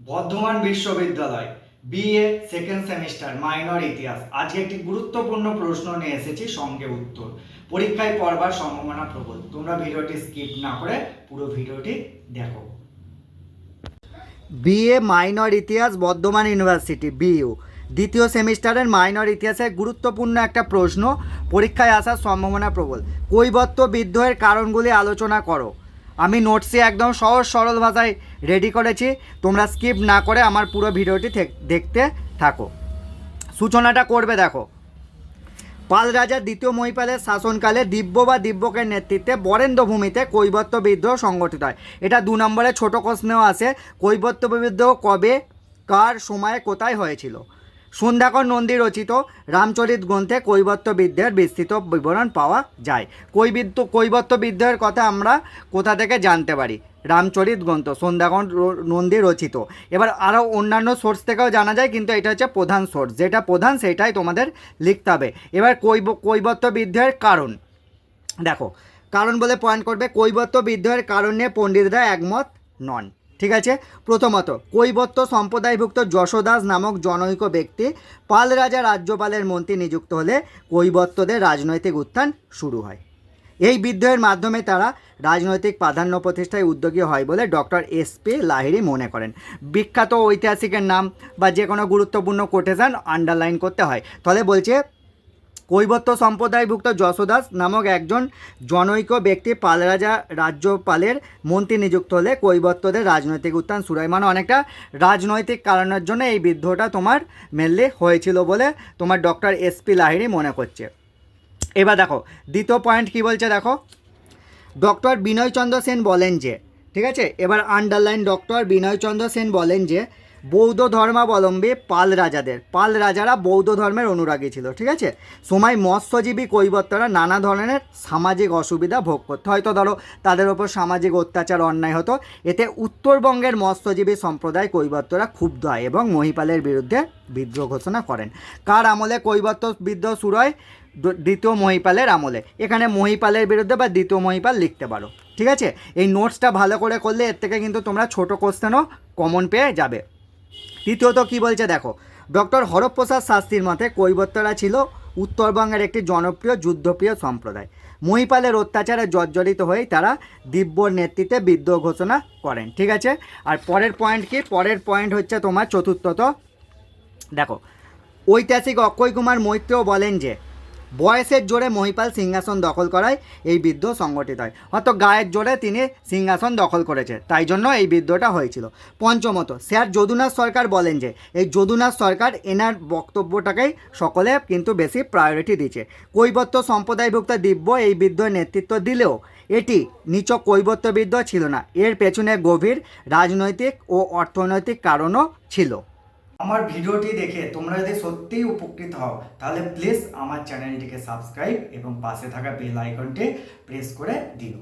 বর্ধমান বিশ্ববিদ্যালয় BA second semester minor ইতিহাস। আজকে একটি গুরুত্বপূর্ণ প্রশ্ন নিয়ে এসেছি, সঙ্গে উত্তর। পরীক্ষায় পড়বার সম্ভাবনা প্রবল। তোমরা ভিডিওটি স্কিপ না করে পুরো ভিডিওটি দেখো। বিএ মাইনর ইতিহাস, বর্ধমান ইউনিভার্সিটি বিইউ দ্বিতীয় সেমিস্টারের মাইনর ইতিহাসের গুরুত্বপূর্ণ একটা প্রশ্ন। পরীক্ষায় আসার সম্ভাবনা প্রবল। কৈবত্য বিদ্রোহের কারণগুলি আলোচনা করো। আমি নোটসে একদম সহজ সরল ভাষায় রেডি করেছি। তোমরা স্কিপ না করে আমার পুরো ভিডিওটি দেখতে থাকো। সূচনাটা করবে দেখো। পাল রাজা দ্বিতীয় মহিপালের শাসনকালে দিব্য বা দিব্যকের নেতৃত্বে বরেন্দ্র ভূমিতে কৈবত্য বিদ্রোহ সংগঠিত হয়। এটা দু নম্বরে ছোট প্রশ্নেও আসে কৈবত্য বিদ্রোহ কবে, কার সময়ে, কোথায় হয়েছিল? সন্ধ্যাকর নন্দী রচিত রামচরিত গ্রন্থে কৈবত্য বিদ্যের বিস্তৃত বিবরণ পাওয়া যায়। কৈবিদ্য কৈবত্য বিদ্যের কথা আমরা কোথা থেকে জানতে পারি? রামচরিত গ্রন্থ, সন্ধ্যাকর নন্দী রচিত। এবার আরও অন্যান্য সোর্স থেকেও জানা যায়, কিন্তু এটা হচ্ছে প্রধান সোর্স যেটা প্রধান, সেটাই তোমাদের লিখতে হবে। এবার কৈব, কৈবত্য বিদ্রোহের কারণ। দেখো, কারণ বলে পয়েন্ট করবে, কৈবত্য বিদ্রোহের কারণ পণ্ডিতরা একমত নন। ঠিক আছে? প্রথমত কৈবত্য সম্প্রদায়ভুক্ত যশোদাস নামক জনৈক ব্যক্তি পাল রাজা রাজ্যপালের মন্ত্রী নিযুক্ত হলে কৈবত্যদের রাজনৈতিক উত্থান শুরু হয়। এই বিদ্রোহের মাধ্যমে তারা রাজনৈতিক প্রাধান্য প্রতিষ্ঠায় উদ্যোগী হয় বলে ডক্টর এস পি লাহিড়ি মনে করেন। বিখ্যাত ঐতিহাসিকের নাম বা যে কোনো গুরুত্বপূর্ণ কোটেশন আন্ডারলাইন করতে হয়। তাহলে বলছে কৈবত্য সম্প্রদায়ভুক্ত যশোদাস নামক একজন জনৈক ব্যক্তি পাল রাজা রাজ্যপালের মন্ত্রী নিযুক্ত হলে কৈবত্যদের রাজনৈতিক উত্থান শুরু হয়। মানে অনেকটা রাজনৈতিক কারণের জন্য এই বিদ্রোহটা তোমার মেনলি হয়েছিল বলে তোমার ডক্টর এস পি লাহিড়ি মনে করছে। এবার দেখো, দ্বিতীয় পয়েন্ট কি বলছে দেখো? ডক্টর বিনয়চন্দ্র সেন বলেন যে, ঠিক আছে? এবার আন্ডারলাইন ডক্টর বিনয়চন্দ্র সেন বলেন যে বৌদ্ধ ধর্মাবলম্বী পাল রাজাদের। পাল রাজারা বৌদ্ধ ধর্মের অনুরাগী ছিল, ঠিক আছে? সময় মৎস্যজীবী কৈবর্তরা নানা ধরনের সামাজিক অসুবিধা ভোগ করতে। হয়তো ধরো, তাদের ওপর সামাজিক অত্যাচার, অন্যায় হতো। এতে উত্তরবঙ্গের মৎস্যজীবী সম্প্রদায় কৈবর্তরা ক্ষুব্ধ হয় এবং মহিপালের বিরুদ্ধে বিদ্রোহ ঘোষণা করেন। কার আমলে কৈবর্ত বিদ্রোহ শুরু হয়? দ্বিতীয় মহিপালের আমলে। এখানে মহিপালের বিরুদ্ধে বা দ্বিতীয় মহিপাল লিখতে পারো, ঠিক আছে? এই নোটসটা ভালো করে করলে এর থেকে কিন্তু তোমরা ছোট কোশ্চেনও কমন পেয়ে যাবে। তৃতীয়ত কি বলছে দেখো, ডক্টর হরপ্রসাদ শাস্ত্রীর মতে কৈবত্যরা ছিল উত্তরবঙ্গের একটি জনপ্রিয় যুদ্ধপ্রিয় সম্প্রদায়। মহিপালের অত্যাচারে জর্জরিত হয়েই তারা দিব্যর নেতৃত্বে বিদ্রোহ ঘোষণা করেন, ঠিক আছে? আর পরের পয়েন্ট কি? পরের পয়েন্ট হচ্ছে তোমার চতুর্থত। দেখো, ঐতিহাসিক অক্ষয় কুমার মৈত্রও বলেন যে বয়সের জোরে মহিপাল সিংহাসন দখল করায় এই বিদ্রোহ সংগঠিত হয়। হয়তো গায়ের জোরে তিনি সিংহাসন দখল করেছে, তাই জন্য এই বিদ্রোহটা হয়েছিল। পঞ্চমত, স্যার যদুনাথ সরকার বলেন যে, এই যদুনাথ সরকার এনার বক্তব্যটাকেই সকলে কিন্তু বেশি প্রায়োরিটি দিচ্ছে। কৈবত্য সম্প্রদায়ভুক্ত দিব্য এই বিদ্রোহের নেতৃত্ব দিলেও এটি নিচ কৈবত্য বিদ্রোহ ছিল না। এর পেছনে গভীর রাজনৈতিক ও অর্থনৈতিক কারণও ছিল। আমার ভিডিওটি দেখে তোমরা যদি সত্যিই উপকৃত হও, তাহলে প্লিজ আমার চ্যানেলটিকে সাবস্ক্রাইব এবং পাশে থাকা বেল আইকনটি প্রেস করে দিও।